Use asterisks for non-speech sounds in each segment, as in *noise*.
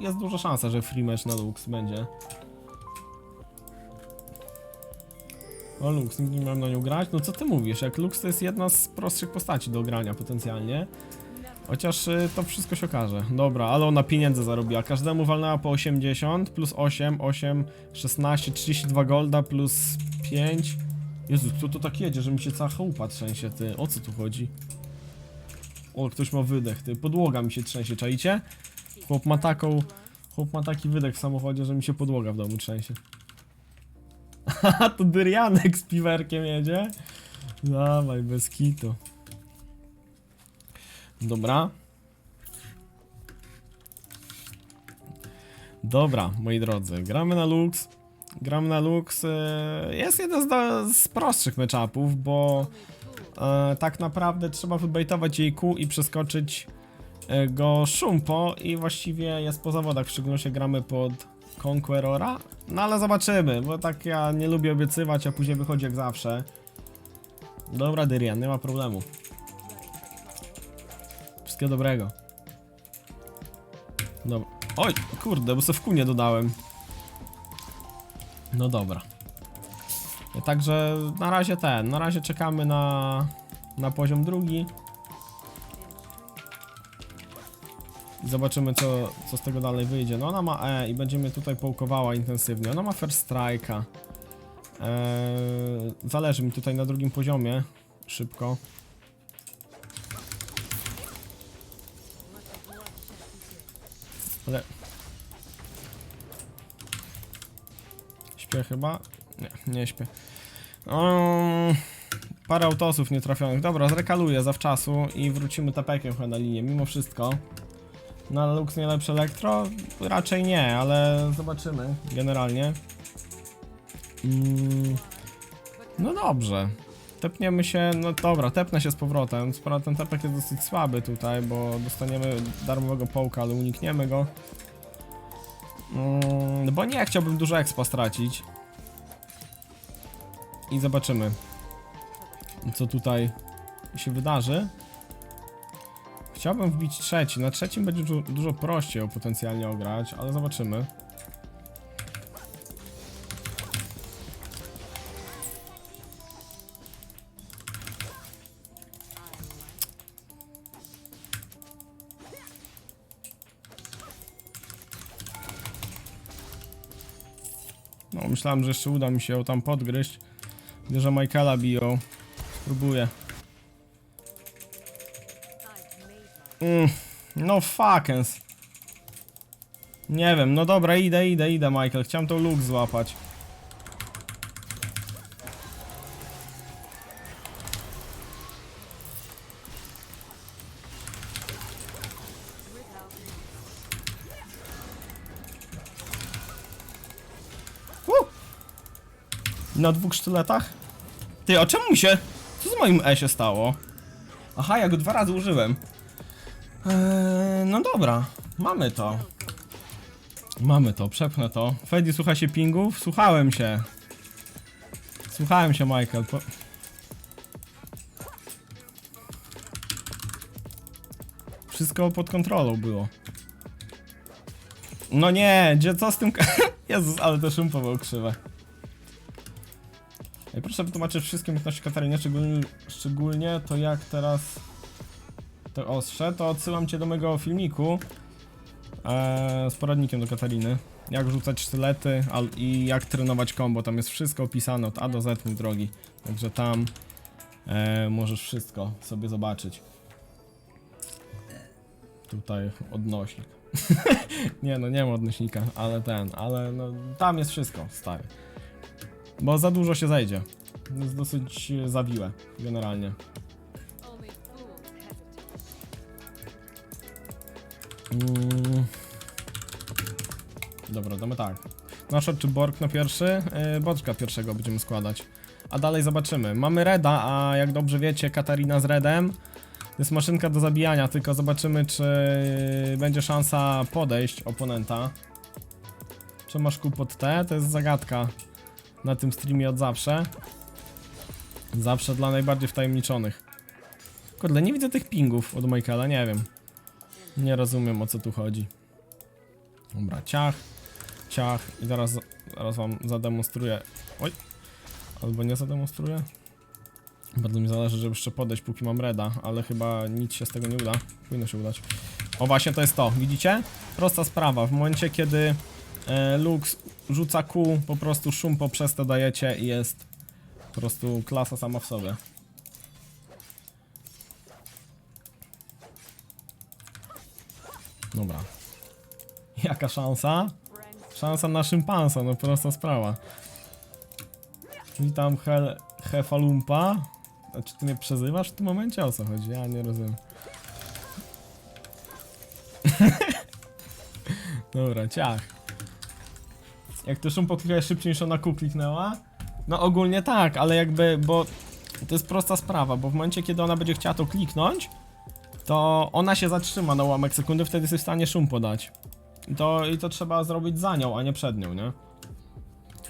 jest duża szansa, że free match na Lux będzie. O Lux, nikt nie miałem na nią grać? No co ty mówisz? Jak Lux to jest jedna z prostszych postaci do grania potencjalnie. Chociaż y, to wszystko się okaże. Dobra, ale ona pieniędzy zarobiła. Każdemu walnęła po 80, plus 8, 8, 16, 32 golda, plus 5. Jezu, kto to tak jedzie, że mi się cała chałupa trzęsie, ty? O co tu chodzi? O, ktoś ma wydech, ty. Podłoga mi się trzęsie, czaicie? Chłop ma taką... Chłop ma taki wydech w samochodzie, że mi się podłoga w domu trzęsie. Haha, *laughs* to Dyrianek z piwerkiem jedzie? Dawaj, bez kitu. Dobra. Dobra, moi drodzy, gramy na Lux. Gramy na Lux. e, Jest jeden z, z prostszych matchupów, bo e, tak naprawdę trzeba wybejtować jej kół i przeskoczyć go szumpo i właściwie jest po zawodach, w szczególności gramy pod Conquerora. No ale zobaczymy, bo tak ja nie lubię obiecywać, a później wychodzi jak zawsze. Dobra, Dyrian, nie ma problemu. Wszystkiego dobrego. Dobra. Oj, kurde, bo sobie w kunie dodałem. No dobra. Także na razie ten, na razie czekamy na, na poziom drugi. Zobaczymy co, co z tego dalej wyjdzie. No ona ma E i będziemy tutaj połkowała intensywnie. Ona ma first strike'a. Eee, zależy mi tutaj na drugim poziomie. Szybko. Ale... Śpię chyba? Nie, nie śpię. Um, parę autosów nietrafionych. Dobra, zrekaluję zawczasu i wrócimy tapekiem chyba na linię, mimo wszystko. Na Lux nie lepsze elektro? Raczej nie, ale zobaczymy generalnie. Mm, no dobrze. Tepniemy się, no dobra, tepnę się z powrotem. Sporo ten tepek jest dosyć słaby tutaj, bo dostaniemy darmowego połka, ale unikniemy go. Mm, bo nie chciałbym dużo expa stracić. I zobaczymy, co tutaj się wydarzy. Chciałbym wbić trzeci. Na trzecim będzie dużo, dużo prościej potencjalnie ograć, ale zobaczymy. No, myślałem, że jeszcze uda mi się ją tam podgryźć. Widzę, że Michaela biją. Spróbuję. No fuckens. Nie wiem, no dobra, idę, idę, idę, Michael. Chciałem tą luk złapać. Na dwóch sztyletach? Ty, a czemu mi się... Co z moim E się stało? Aha, ja go dwa razy użyłem. Eee, no dobra, mamy to. Mamy to, przepnę to. Freddy, słucha się pingów? Słuchałem się. Słuchałem się, Michael. Po... Wszystko pod kontrolą było. No nie, gdzie co z tym... *laughs* Jezus, ale to było krzywe. Ej, proszę wytłumaczyć wszystkie umiejętności Katarinie, szczególnie, szczególnie to jak teraz to ostrze, to odsyłam cię do mojego filmiku e, z poradnikiem do Katariny. Jak rzucać sztylety al, i jak trenować combo. Tam jest wszystko opisane od A do Z, mój drogi. Także tam e, możesz wszystko sobie zobaczyć. Tutaj odnośnik. *laughs* nie no, nie ma odnośnika, ale ten, ale no tam jest wszystko, stary. Bo za dużo się zejdzie. Jest dosyć e, zawiłe, generalnie. Mm. Dobra, damy tak. Nasza czy na pierwszy? Yy, Boczka pierwszego będziemy składać. A dalej zobaczymy. Mamy Reda, a jak dobrze wiecie, Katarina z Redem. Jest maszynka do zabijania, tylko zobaczymy, czy będzie szansa podejść oponenta. Czy masz kół pod T? To jest zagadka na tym streamie od zawsze. Zawsze dla najbardziej wtajemniczonych. Kurde, nie widzę tych pingów od Michaela, nie wiem. Nie rozumiem o co tu chodzi. Dobra, ciach, ciach i zaraz, zaraz wam zademonstruję. Oj, albo nie zademonstruję. Bardzo mi zależy, żeby jeszcze podejść, póki mam reda, ale chyba nic się z tego nie uda. Powinno się udać. O właśnie, to jest to, widzicie? Prosta sprawa, w momencie kiedy e, Lux rzuca Q, po prostu szum poprzez to dajecie i jest po prostu klasa sama w sobie. Dobra. Jaka szansa? Szansa na szympansa, no prosta sprawa. Witam Hel Hefalumpa. A czy ty mnie przezywasz w tym momencie? O co chodzi? Ja nie rozumiem. *laughs* Dobra, ciach. Jak to szum poklikałeś szybciej niż ona Q kliknęła? No ogólnie tak, ale jakby, bo to jest prosta sprawa, bo w momencie kiedy ona będzie chciała to kliknąć, to ona się zatrzyma na ułamek sekundy, wtedy jesteś w stanie szum podać. To, I to trzeba zrobić za nią, a nie przed nią, nie?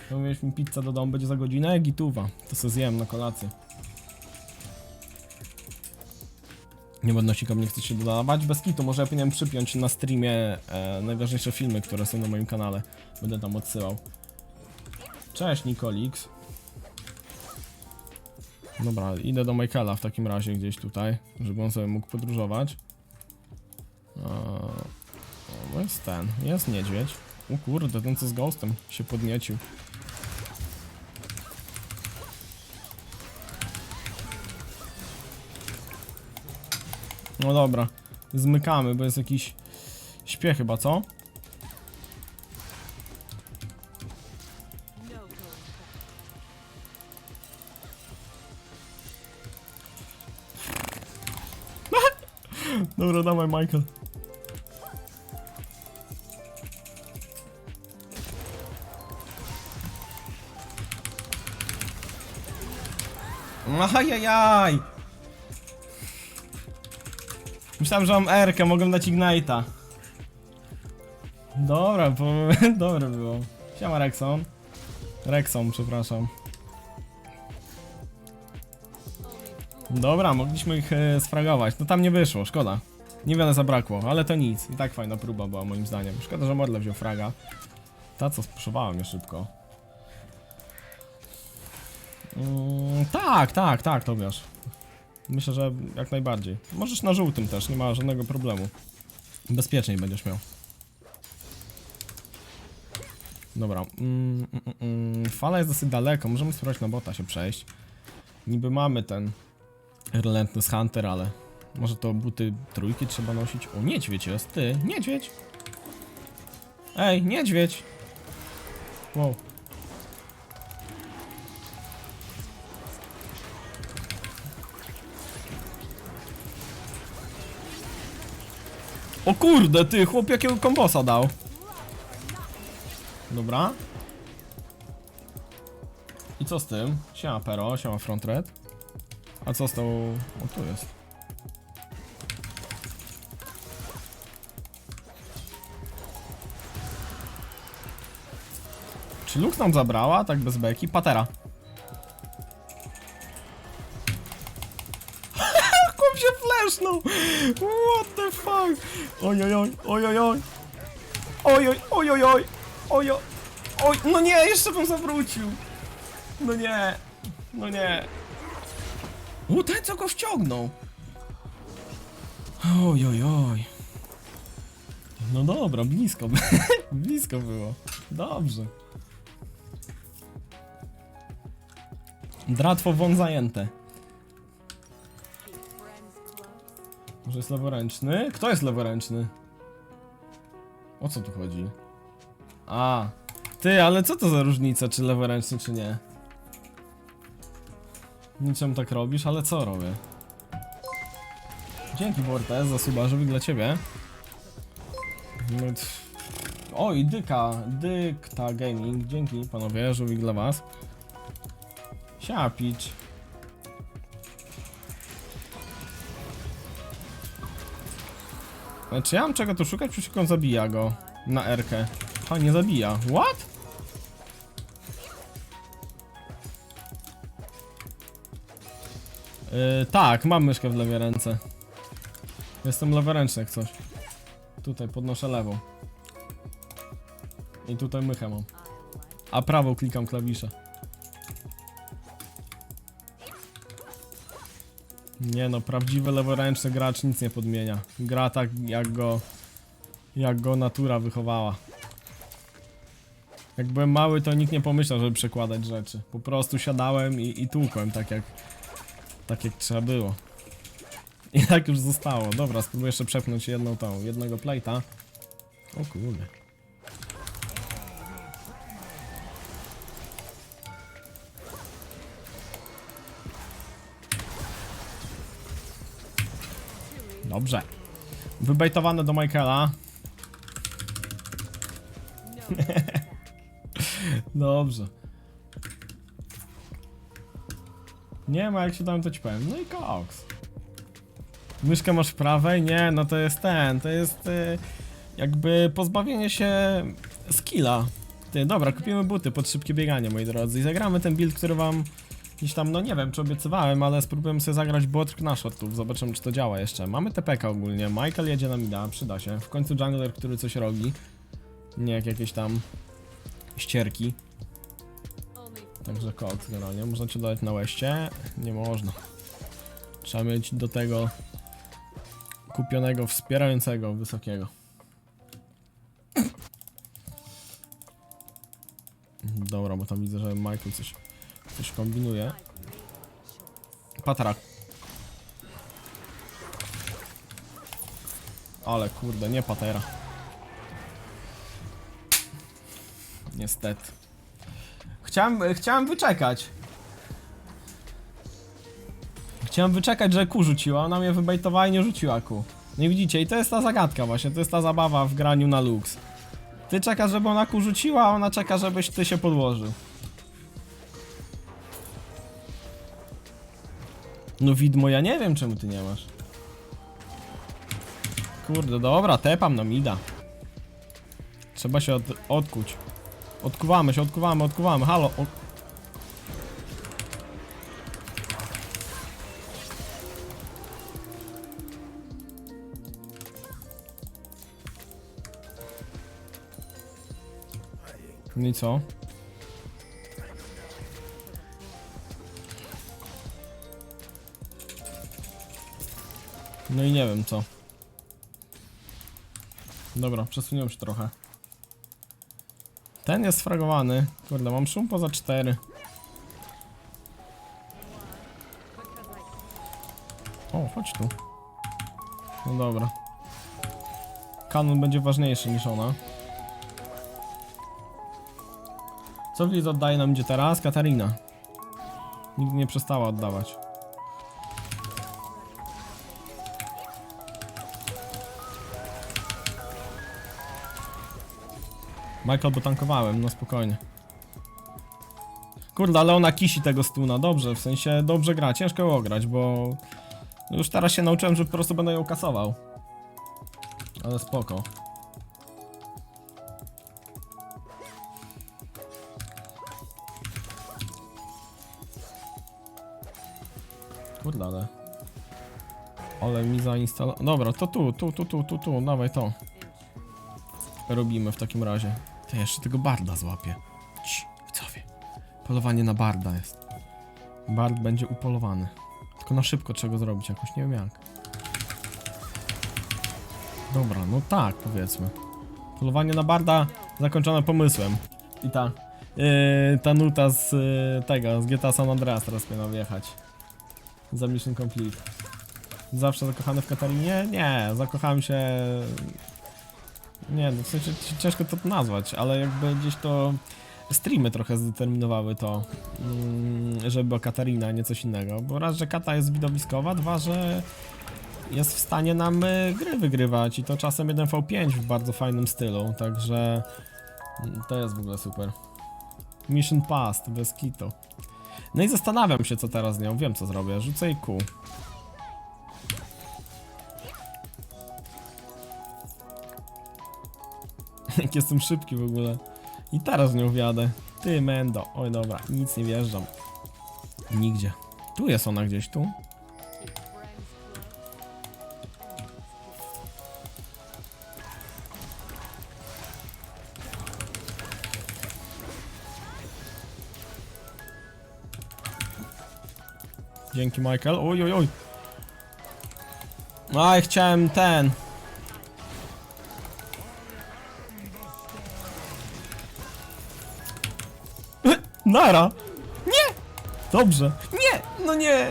To mieliśmy pizzę do domu, będzie za godzinę, gituwa. To sobie zjem na kolację. Nie będę sikam, nie chcę się dodawać. Bez kitu, może ja powinienem przypiąć na streamie e, najważniejsze filmy, które są na moim kanale. Będę tam odsyłał. Cześć Nikolix. Dobra, idę do Michaela w takim razie gdzieś tutaj, żeby on sobie mógł podróżować. Eee, o, no jest ten, jest niedźwiedź. O kurde, ten co z Ghostem się podniecił. No dobra, zmykamy, bo jest jakiś śpiech chyba, co? *laughs* Dobra, dawaj Michael. Ajajaj! Myślałem, że mam R-kę, mogłem dać Ignite'a. Dobra, bo... *laughs* dobre było. Siema Rexon. Rexon, przepraszam. Dobra, mogliśmy ich e, sfragować. No tam nie wyszło, szkoda. Niewiele zabrakło, ale to nic. I tak fajna próba była moim zdaniem. Szkoda, że Modle wziął fraga. Ta co spuszowała mnie szybko. Mm, tak, tak, tak, Tobiasz. Myślę, że jak najbardziej. Możesz na żółtym też, nie ma żadnego problemu. Bezpieczniej będziesz miał. Dobra. Mm, mm, mm, fala jest dosyć daleko, możemy spróbować na bota się przejść. Niby mamy ten Relentless Hunter, ale może to buty trójki trzeba nosić. O, niedźwiedź jest, ty, niedźwiedź! Ej, niedźwiedź! Wow. O kurde, ty, chłop jakiego kombosa dał. Dobra. I co z tym? Siema Pero, siema Front Red. A co z tą... O, tu jest. Czy Lux nam zabrała, tak bez beki? Patera. *laughs* Chłop się flashnął! Fuck? Ojojoj, ojojoj. Ojoj, ojojoj. Ojo. Oj, no nie, jeszcze bym zawrócił. No nie. No nie. O, ten co go wciągnął. Oj, oj, oj. No dobra, blisko. *laughs* blisko było. Dobrze. Dratwo won zajęte. Może jest leworęczny? Kto jest leworęczny? O co tu chodzi? A, ty, ale co to za różnica, czy leworęczny, czy nie? Niczym tak robisz, ale co robię? Dzięki Bortes za suba, żeby dla ciebie. Tf- Oj, Dyka, Dykta Gaming, dzięki panowie, żółwik dla was. Siapić. Czy ja mam czego tu szukać? Przecież on zabija go na R-kę. A, nie zabija. What? Yy, tak, mam myszkę w lewej ręce. Jestem leworęczny jak coś. Tutaj podnoszę lewą. I tutaj mychę mam. A prawo klikam klawisze. Nie no, prawdziwy leworęczny gracz nic nie podmienia. Gra tak jak go... Jak go natura wychowała. Jak byłem mały, to nikt nie pomyślał, żeby przekładać rzeczy. Po prostu siadałem i, i tłukłem tak jak... Tak jak trzeba było. I tak już zostało. Dobra, spróbuję jeszcze przepchnąć jedną tą, jednego plate'a. O kurde. Dobrze. Wybejtowane do Michaela. *laughs* Dobrze. Nie ma jak się tam to ci powiem. No i koks. Myszkę masz w prawej? Nie, no to jest ten, to jest y, jakby pozbawienie się skilla. Ty, dobra, kupimy buty pod szybkie bieganie, moi drodzy, i zagramy ten build, który wam gdzieś tam, no nie wiem, czy obiecywałem, ale spróbujemy sobie zagrać bot na shotów, zobaczymy, czy to działa jeszcze. Mamy TPK ogólnie, Michael jedzie na mida, przyda się. W końcu jungler, który coś robi. Nie jak jakieś tam ścierki. Także kod generalnie. Można cię dodać na łeście? Nie można. Trzeba mieć do tego kupionego wspierającego wysokiego. Dobra, bo tam widzę, że Michael coś, coś kombinuje. Patrak. Ale kurde, nie patera. Niestety. Chciałem, chciałem wyczekać. Chciałem wyczekać, że ku rzuciła, ona mnie wybejtowała i nie rzuciła ku. Nie widzicie, i to jest ta zagadka właśnie, to jest ta zabawa w graniu na lux. Ty czekasz, żeby ona ku rzuciła, a ona czeka, żebyś ty się podłożył. No widmo, ja nie wiem czemu ty nie masz. Kurde, dobra, tepam na mida. Trzeba się od, odkuć. Odkuwamy się, odkuwamy, odkuwamy, halo. O... No i co? No i nie wiem co. Dobra, przesuniemy się trochę. Ten jest sfragowany. Kurde, mam szum poza 4. O, chodź tu. No dobra. Kanon będzie ważniejszy niż ona. Co Blizz oddaje nam gdzie teraz? Katarina. Nigdy nie przestała oddawać. Michael, bo tankowałem, no spokojnie. Kurde, ale ona kisi tego stuna, dobrze, w sensie dobrze gra, ciężko ją ograć, bo już teraz się nauczyłem, że po prostu będę ją kasował. Ale spoko. Kurde, ale... Ale mi zainstalował... Dobra, to tu, tu, tu, tu, tu, tu, dawaj to. Robimy w takim razie. To jeszcze tego barda złapię. Ci, widzowie. Polowanie na barda jest. Bard będzie upolowany. Tylko na szybko trzeba go zrobić jakoś, nie wiem jak. Dobra, no tak, powiedzmy. Polowanie na barda zakończone pomysłem. I ta... Yy, ta nuta z yy, tego, z GTA San Andreas teraz miała wjechać. Za mission complete. Zawsze zakochany w Katarinie? Nie, zakochałem się... Nie, no w sensie ci- ciężko to nazwać, ale jakby gdzieś to streamy trochę zdeterminowały to, mm, żeby była Katarina, a nie coś innego. Bo raz, że Kata jest widowiskowa, dwa, że jest w stanie nam y, gry wygrywać i to czasem 1v5 w bardzo fajnym stylu, także mm, to jest w ogóle super. Mission Past, bez kitu. No i zastanawiam się co teraz z nią, wiem co zrobię, rzucę jej kół. *laughs* Jak jestem szybki w ogóle. I teraz nie wjadę. Ty, Mendo. Oj, dobra, nic nie wjeżdżam. Nigdzie. Tu jest ona gdzieś, tu? Dzięki, Michael. Oj, oj, oj. Aj, chciałem ten. Nara! Nie! Dobrze. Nie! No nie!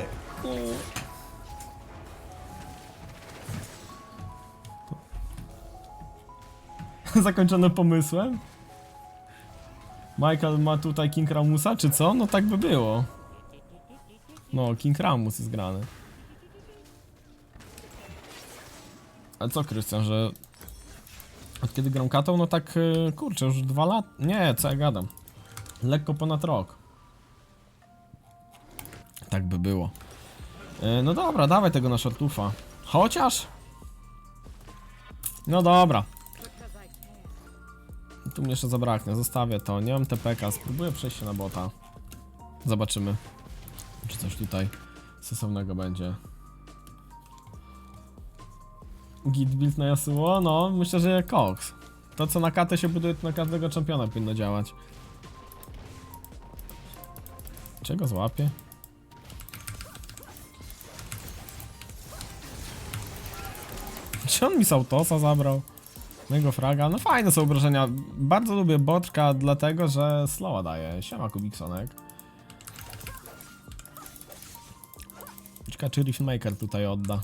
*laughs* Zakończone pomysłem? Michael ma tutaj King Ramusa, czy co? No tak by było. No, King Ramus jest grany. Ale co, Krystian, że... Od kiedy gram katą, no tak, y, kurczę, już dwa lat... Nie, co ja gadam. Lekko ponad rok. Tak by było. Y, No dobra, dawaj tego na shortufa. Chociaż... No dobra. Tu mi jeszcze zabraknie, zostawię to. Nie mam TPK, spróbuję przejść się na bota. Zobaczymy, czy coś tutaj sensownego będzie. Git build na Yasuo? No, myślę, że Cox. To co na katę się buduje, to na każdego czempiona powinno działać. Czego złapię? Czy on mi Sautosa zabrał? Mego fraga. No fajne są obrażenia. Bardzo lubię boczka, dlatego że slowa daje. Siema Kubiksonek. Ciekawe czy Riftmaker tutaj odda.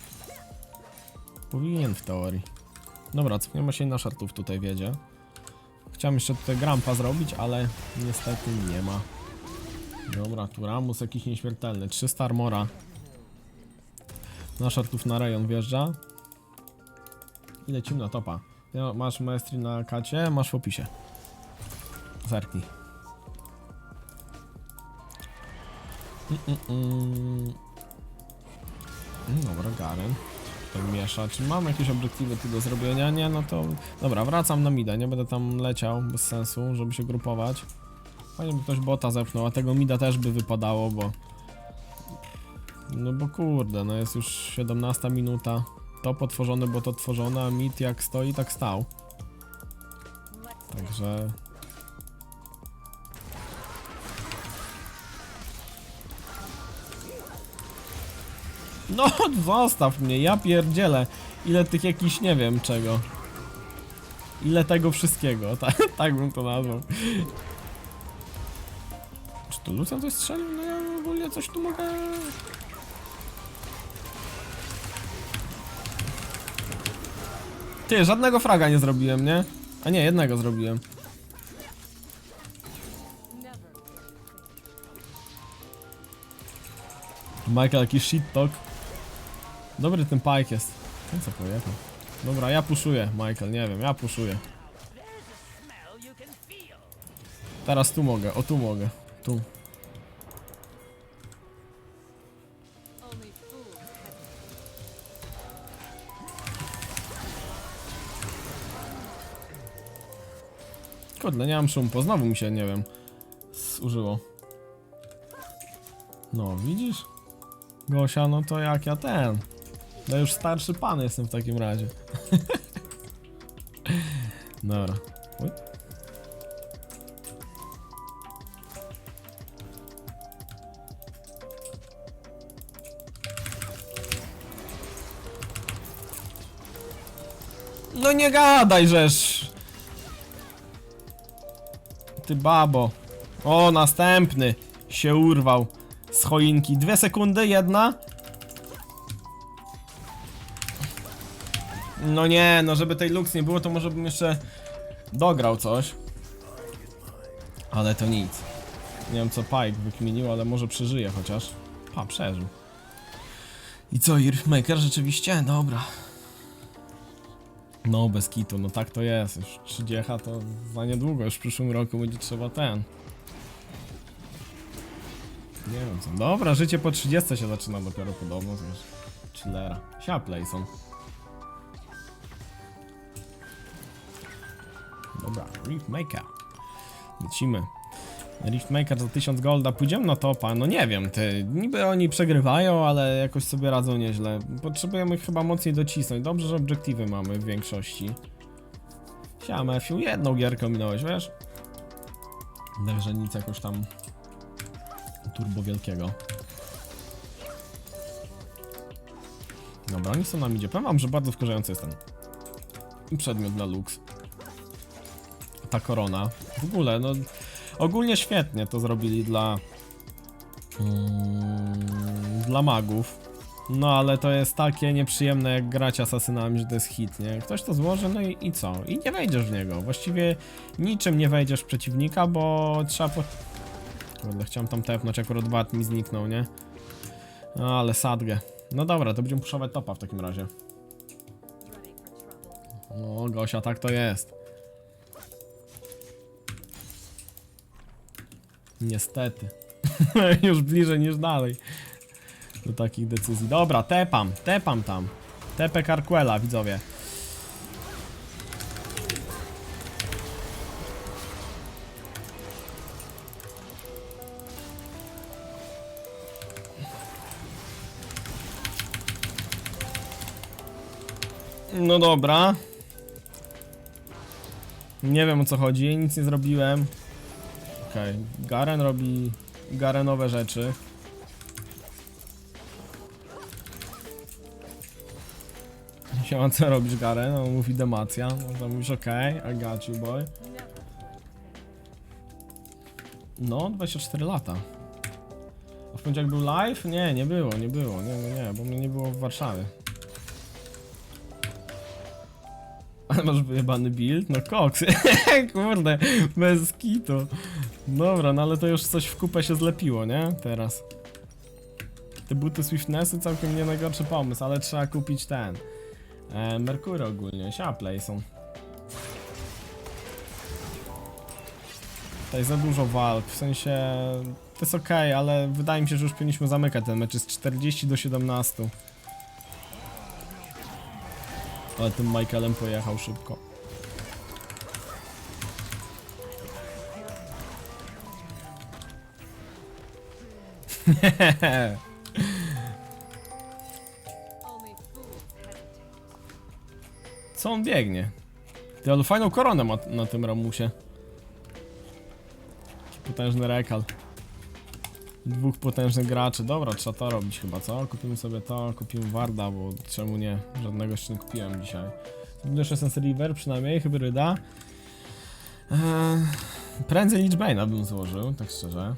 Powinien w teorii. Dobra, cofniemy się na szartów tutaj wiedzie. Chciałem jeszcze tutaj grampa zrobić, ale niestety nie ma. Dobra, tu Ramus jakiś nieśmiertelny. 300 armora. Na szartów na rejon wjeżdża. I lecimy na topa. Masz maestri na kacie, masz w opisie. Zerknij. Mm, mm, mm. Mm, Dobra, Garen. Tak miesza. Czy mam jakieś obiektywy tu do zrobienia? Nie, no to... Dobra, wracam na mida, nie będę tam leciał, bez sensu, żeby się grupować. Fajnie by ktoś bota zepchnął, a tego mida też by wypadało, bo... No bo kurde, no jest już 17 minuta. Top otworzony, bo to otworzone, a mid jak stoi, tak stał. Także... No, *laughs* zostaw mnie, ja pierdzielę. Ile tych jakichś, nie wiem czego. Ile tego wszystkiego, *laughs* tak, tak bym to nazwał. Tu Lucian coś strzelił? No ja ogólnie coś tu mogę... Ty, żadnego fraga nie zrobiłem, nie? A nie, jednego zrobiłem. Michael, jakiś shit talk. Dobry ten pike jest. Ten co pojechał. Dobra, ja puszuję, Michael, nie wiem, ja puszuję. Teraz tu mogę, o tu mogę. Tu. Kurde, nie mam szumpo, znowu mi się, nie wiem, zużyło. No, widzisz? Gosia, no to jak ja ten. No już starszy pan jestem w takim razie. *laughs* Dobra. Oj. No nie gadaj, żeż. Ty babo. O, następny. Się urwał z choinki. Dwie sekundy, jedna. No nie, no żeby tej Lux nie było, to może bym jeszcze dograł coś. Ale to nic. Nie wiem co Pike wykminił, ale może przeżyje chociaż. A, przeżył. I co, Irfmaker rzeczywiście? Dobra. No, bez kitu, no tak to jest. Już 30 to za niedługo, już w przyszłym roku będzie trzeba ten. Nie wiem co. Dobra, życie po 30 się zaczyna dopiero podobno, wiesz. Chillera. Sia Playson. Dobra, Riftmaker. Lecimy. Riftmaker za 1000 golda. Pójdziemy na topa. No nie wiem, ty. Niby oni przegrywają, ale jakoś sobie radzą nieźle. Potrzebujemy chyba mocniej docisnąć. Dobrze, że obiektywy mamy w większości. Siema, Matthew. Jedną gierkę minąłeś, wiesz? Także nic jakoś tam turbo wielkiego. Dobra, oni są nam idzie. Powiem wam, że bardzo wkurzający jest ten przedmiot dla Lux. Ta korona. W ogóle, no... Ogólnie świetnie to zrobili dla... Mm, dla magów. No ale to jest takie nieprzyjemne jak grać asasynami, że to jest hit, nie? Ktoś to złoży, no i, i co? I nie wejdziesz w niego. Właściwie niczym nie wejdziesz w przeciwnika, bo trzeba po... Kurde, chciałem tam tepnąć, akurat bat mi zniknął, nie? No ale sadgę. No dobra, to będziemy puszować topa w takim razie. No, Gosia, tak to jest. Niestety. *laughs* Już bliżej niż dalej. Do takich decyzji. Dobra, tepam, tepam tam. Tepę Carquela, widzowie. No dobra. Nie wiem o co chodzi, nic nie zrobiłem. Okej, Garen robi Garenowe rzeczy. Siema, co robisz Garen? On mówi demacja. To mówisz okej, I got you boy. No, 24 lata. A w poniedziałek był live? Nie, nie było, nie było, nie, nie, nie, bo mnie nie było w Warszawie. Ale masz wyjebany build? No koks, *laughs* kurde, bez kitu. Dobra, no ale to już coś w kupę się zlepiło, nie? Teraz. Te buty Swiftnessy całkiem nie najgorszy pomysł, ale trzeba kupić ten. E, Merkury ogólnie, Siaplay są. Tutaj za dużo walk, w sensie to jest ok, ale wydaje mi się, że już powinniśmy zamykać ten mecz, jest 40 do 17. Ale tym Michaelem pojechał szybko. *laughs* Co on biegnie? Ty, ale fajną koronę ma na tym Ramusie. Potężny rekal. Dwóch potężnych graczy. Dobra, trzeba to robić chyba, co? Kupimy sobie to, kupimy Warda, bo czemu nie? Żadnego jeszcze nie kupiłem dzisiaj. Essence River, przynajmniej, hybryda. Eee, prędzej Lichbane'a bym złożył, tak szczerze.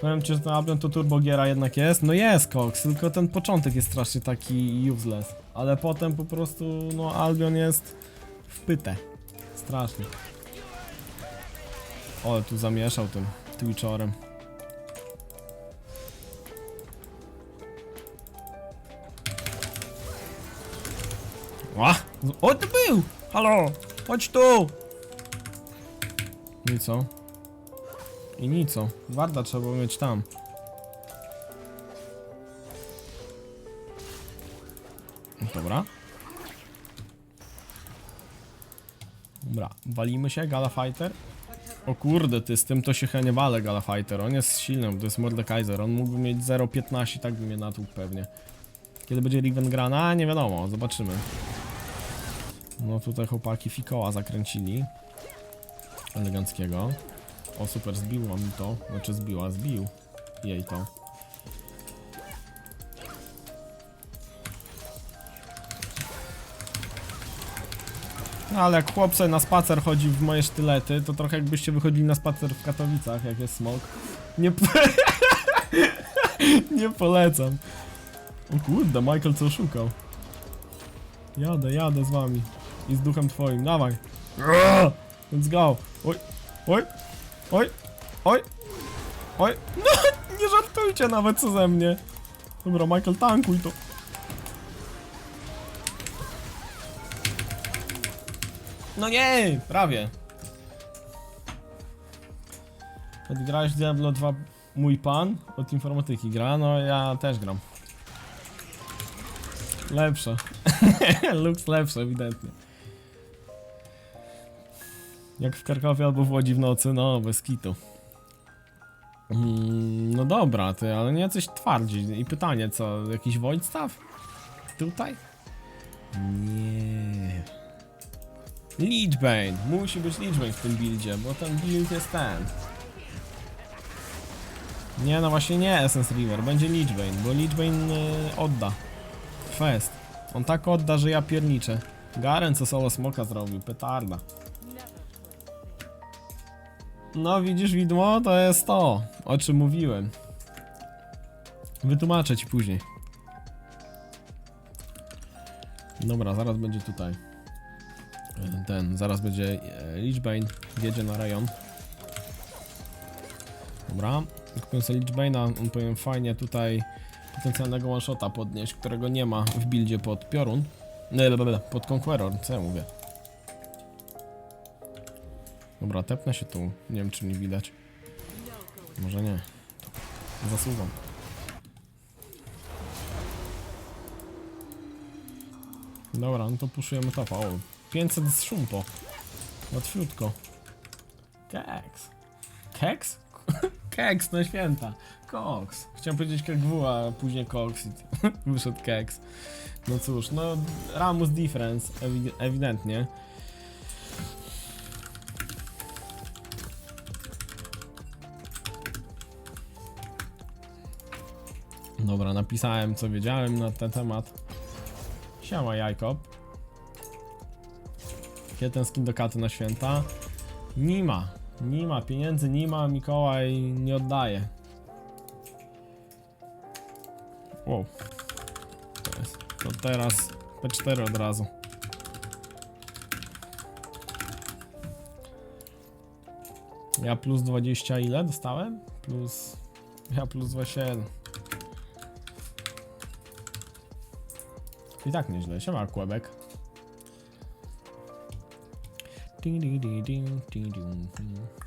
Powiem ci, że ten Albion to turbo giera jednak jest. No jest Cox, tylko ten początek jest strasznie taki useless. Ale potem po prostu, no Albion jest w pytę. Strasznie. O, tu zamieszał tym Twitchorem. Ła! O, ty był! Halo! Chodź tu! No I co? I nic co? Warda trzeba mieć tam. Dobra. Dobra, walimy się, Gala Fighter. O kurde, ty z tym to się chyba nie wale Gala Fighter. On jest silny, to jest Mordekaiser. On mógłby mieć 0,15, tak by mnie natłukł pewnie. Kiedy będzie Riven grana? Nie wiadomo, zobaczymy. No tutaj chłopaki Fikoła zakręcili. Eleganckiego. O super, zbiła mi to. Znaczy zbiła, zbił jej to. No ale jak chłop na spacer chodzi w moje sztylety, to trochę jakbyście wychodzili na spacer w Katowicach, jak jest smog. Nie, po... *laughs* nie polecam. O kurde, Michael co oszukał. Jadę, jadę z wami. I z duchem twoim, dawaj. Let's go. Oj, oj, oj, oj, oj. No, *laughs* nie żartujcie nawet co ze mnie. Dobra, Michael, tankuj to. No nie, prawie. Odgrałeś Diablo 2 mój pan od informatyki gra, no ja też gram. Lepsze. *laughs* Lux lepsze, ewidentnie. Jak w Krakowie albo w Łodzi w nocy, no bez kitu. Mm, no dobra, ty, ale nie jacyś twardzi. I pytanie, co, jakiś staff? Tutaj? Nie. Lichbane, musi być Lichbane w tym buildzie, bo ten build jest ten. Nie, no właśnie nie Essence River, będzie Lichbane, bo Lichbane y, odda. Fest. On tak odda, że ja pierniczę. Garen co solo smoka zrobił, petarda. No widzisz widmo, to jest to, o czym mówiłem. Wytłumaczę ci później. Dobra, zaraz będzie tutaj. Ten, zaraz będzie e, Lichbane, jedzie na rejon. Dobra, kupiłem sobie Lichbane'a, on powiem fajnie tutaj potencjalnego one-shota podnieść, którego nie ma w buildzie pod Piorun. Nie, pod Conqueror, co ja mówię. Dobra, tepnę się tu, nie wiem czy nie widać. Może nie. Zasuwam. Dobra, no to puszujemy topa. O, 500 z szumpo. Łatwiutko. Keks. Keks? *laughs* Keks, no święta. Koks. Chciałem powiedzieć KGW, a później koks i *laughs* wyszedł keks. No cóż, no Ramus difference, ewi ewidentnie. Dobra, napisałem co wiedziałem na ten temat. Siema Jajkop. Kiedy ten skin do katy na święta? Nie ma. Nie ma pieniędzy, nie ma. Mikołaj nie oddaje. Wow. To jest. To teraz P4 od razu. Ja plus 20 ile dostałem? Plus... Ja plus 27. I tak nieźle. Siema, Kłebek. Ding, ding, ding, ding, ding, ding.